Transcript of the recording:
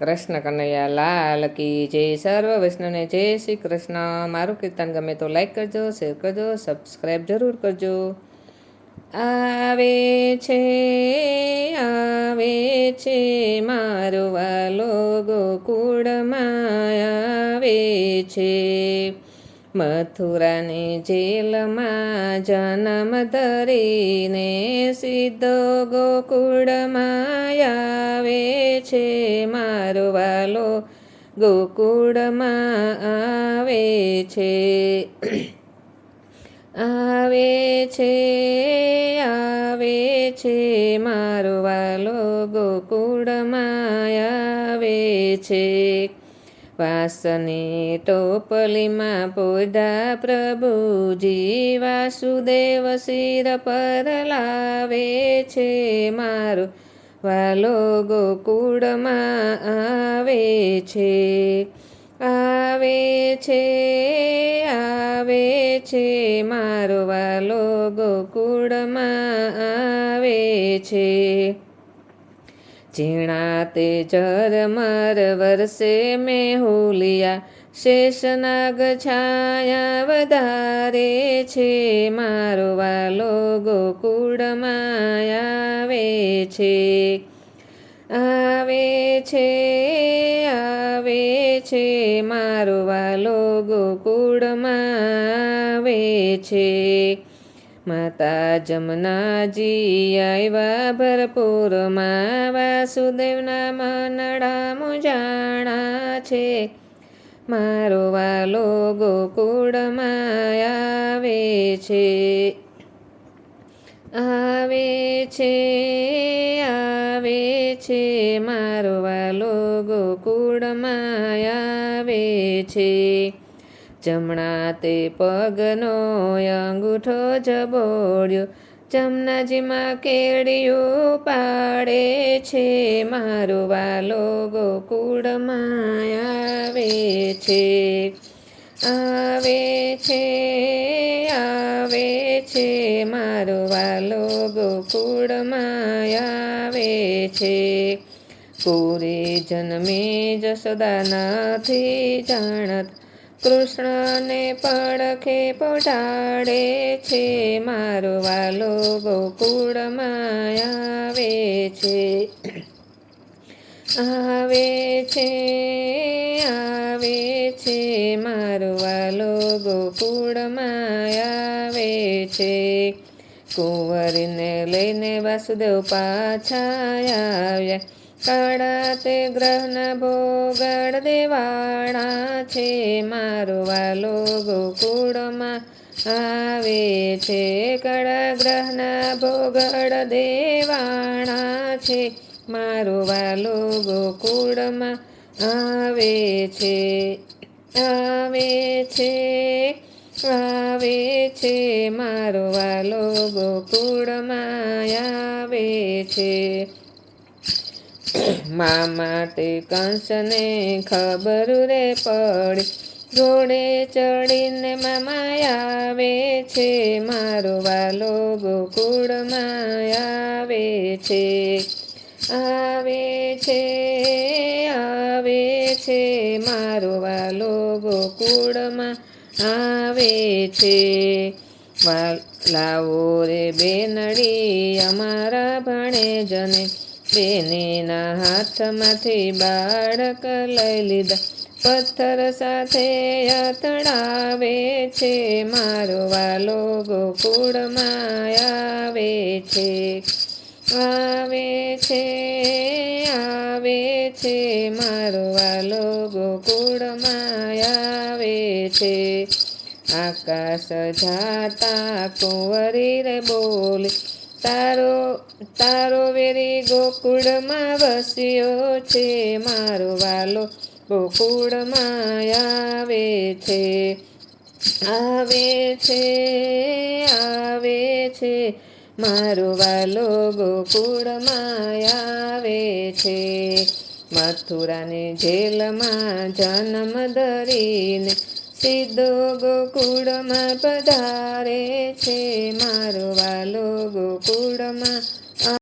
કૃષ્ણ કનૈયા લાલ કી જય સર્વ વૈષ્ણવને જય શ્રી કૃષ્ણ. મારું કીર્તન ગમે તો લાઈક કરજો શેર કરજો સબસ્ક્રાઈબ જરૂર કરજો. આવે છે આવે છે મારો વાલો ગોકુળમાં આવે છે. મથુરાની જેલમાં જન્મ ધરીને સીધો ગોકુળમાં આવે છે. મારો વાલો ગોકુળમાં આવે છે. આવે છે આવે છે મારો વાલો ગોકુળમાં આવે છે. વાસની ટોપલીમાં પોઢા પ્રભુજી વાસુદેવ શિર પર લાવે છે. મારો વાલો ગોકુળમાં આવે છે આવે છે આવે છે. મારો વાલો ગોકુળમાં આવે છે. ઝીણા તે ઝરમર વરસે મેહુલિયા શેષનાગ છાયા વધારે છે. મારો વાલો ગોકુળમાં છે. આવે છે આવે છે, મારો વાલો ગોકુળમાં આવે છે. માતા જમનાજી આવ્યા ભરપૂરમાં, વાસુદેવના મનડા મુજાણા છે. મારો વાલો ગોકુળમાં આવે છે આવે છે. આવે છે. મારો વાલો ગોકુળમાં આવે છે. જમણા તે પગનો અંગૂઠો જબોડ્યો જમનાજીમાં કેડિયું પાડે છે. મારો વાલો ગોકુળમાં આવે છે. આવે છે આવે છે. મારો વાલો ગોકુળમાં આવે છે. પૂરી જન્મે જશોદા નથી જાણત કૃષ્ણને પડખે પઢાડે છે મારો વાલો ગોકુળમાં આવે છે આવે છે આવે છે મારો વાલો ગોકુળમાં આવે છે કુંવરીને લઈને વાસુદેવ પાછા આવ્યા કાળા તે ગ્રહના ભોગળ દેવાણા છે. મારો વાલો ગોકુળમાં આવે છે. કાળા ગ્રહના ભોગડ દેવાણા છે. મારો વાલો ગોકુળમાં આવે છે. આવે છે. આવે છે. મારો વાલો ગોકુળમાં આવે છે. મા માટે કંસને ખબર રે પડી. ઘોડે ચડીને મામા આવે છે. મારો વાલો ગોકુળમાં આવે છે. આવે છે આવે છે. મારો વાલો ગોકુળમાં આવે છે. લાવો રે બેનડી અમારા ભણેજને. બેનીના હાથમાંથી બાળક લઈ લીધા. પથ્થર સાથે અથડાવે છે મારો વાલો ગોકુળમાં આવે છે. આવે છે આવે છે મારો વાલો ગોકુળમાં આવે છે. આકાશ જાતા કુંવરી રે બોલી તારો તારો વેરી ગોકુળમાં વસ્યો છે, મારો વાલો ગોકુળમાં આવે છે આવે છે આવે છે, મારો વાલો ગોકુળમાં આવે છે. મથુરાની જેલમાં જન્મ ધરીને સીધો ગોકુળમાં પધારે છે મારો વાલો ગોકુળમાં.